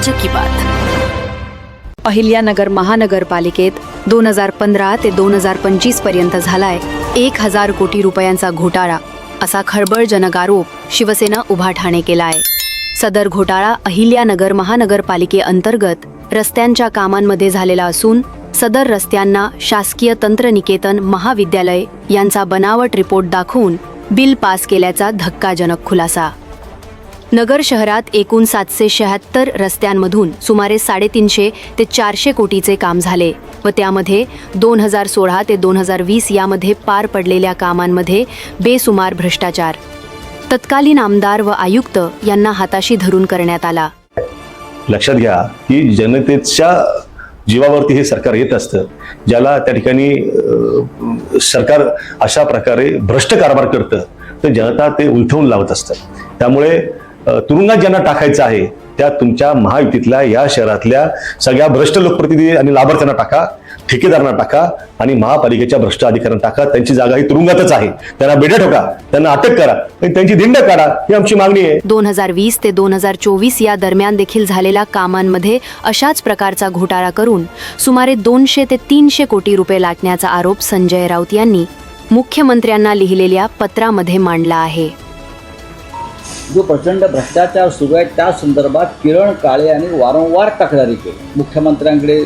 राज्य की बात। अहिल्यानगर महानगरपालिकेत दोन हजार पंधरा ते दोन हजार पंचवीसपर्यंत झालाय एक हजार कोटी रुपयांचा घोटाळा असा खळबळजनक आरोप शिवसेना उभा ठाणे केलाय. सदर घोटाळा अहिल्यानगर महानगरपालिकेअंतर्गत रस्त्यांच्या कामांमध्ये झालेला असून सदर रस्त्यांना शासकीय तंत्रनिकेतन महाविद्यालय यांचा बनावट रिपोर्ट दाखवून बिल पास केल्याचा धक्काजनक खुलासा नगर शहरात एकूण सातशे शहात्तर रस्त्यांमधून सुमारे साडेतीनशे ते चारशे कोटीचे काम झाले व त्यामध्ये दोन हजार सोळा ते दोन हजार वीस यामध्ये पार पडलेल्या कामांमध्ये बेसुमार भ्रष्टाचार. तत्कालीन आमदार व आयुक्त यांना हाताशी धरून करण्यात आला. लक्षात घ्या की जनतेच्या जीवावरती हे सरकार येत असतं ज्याला त्या ठिकाणी सरकार अशा प्रकारे भ्रष्ट कारभार करतं तर जनता ते उलथवून लावत असतं. त्यामुळे तुरुंगात ज्यांना टाकायचं आहे त्या तुमच्या महायुतीतल्या या शहरातल्या सगळ्या भ्रष्ट लोकप्रतिनिधी आणि लाभार्थ्यांना टाका ठेकेदारांना टाका आणि महापालिकेच्या भ्रष्ट अधिकाऱ्यांना टाका. त्यांची जागा ही तुरुंगातच आहे. त्यांना बेड्या ठोका त्यांना अटक करा आणि त्यांची दिंड काढा ही आमची मागणी आहे. दोन हजार वीस ते दोन हजार चोवीस या दरम्यान देखील झालेल्या कामांमध्ये अशाच प्रकारचा घोटाळा करून सुमारे दोनशे ते तीनशे कोटी रुपये लाटण्याचा आरोप संजय राऊत यांनी मुख्यमंत्र्यांना लिहिलेल्या पत्रामध्ये मांडला आहे. जो प्रचंड भ्रष्टाचार सुरू आहे त्या संदर्भात किरण काळे यांनी वारंवार तक्रारी केली. मुख्यमंत्र्यांकडे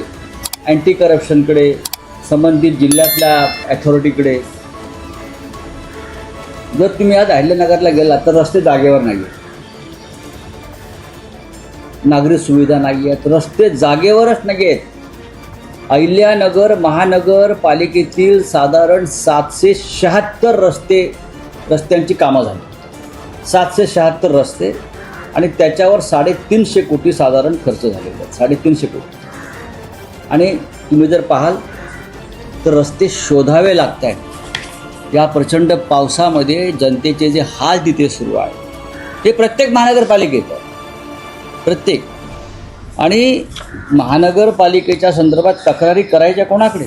अँटी करप्शनकडे संबंधित जिल्ह्यातल्या ॲथॉरिटीकडे जर तुम्ही आज अहिल्यानगरला गेला तर रस्ते जागेवर नाही नागरी सुविधा नाही आहेत रस्ते जागेवरच नाही आहेत अहिल्यानगर महानगर पालिकेतील साधारण सातशे शहात्तर रस्ते रस्त्यांची कामं झाली. सातशे शहात्तर रस्ते आणि त्याच्यावर साडेतीनशे कोटी साधारण खर्च झालेले आहेत. साडेतीनशे कोटी. आणि तुम्ही जर पाहाल तर रस्ते शोधावे लागत आहेत या प्रचंड पावसामध्ये जनतेचे जे हाल तिथे सुरू आहे हे प्रत्येक महानगरपालिकेत आहे प्रत्येक. आणि महानगरपालिकेच्या संदर्भात तक्रारी करायच्या कोणाकडे?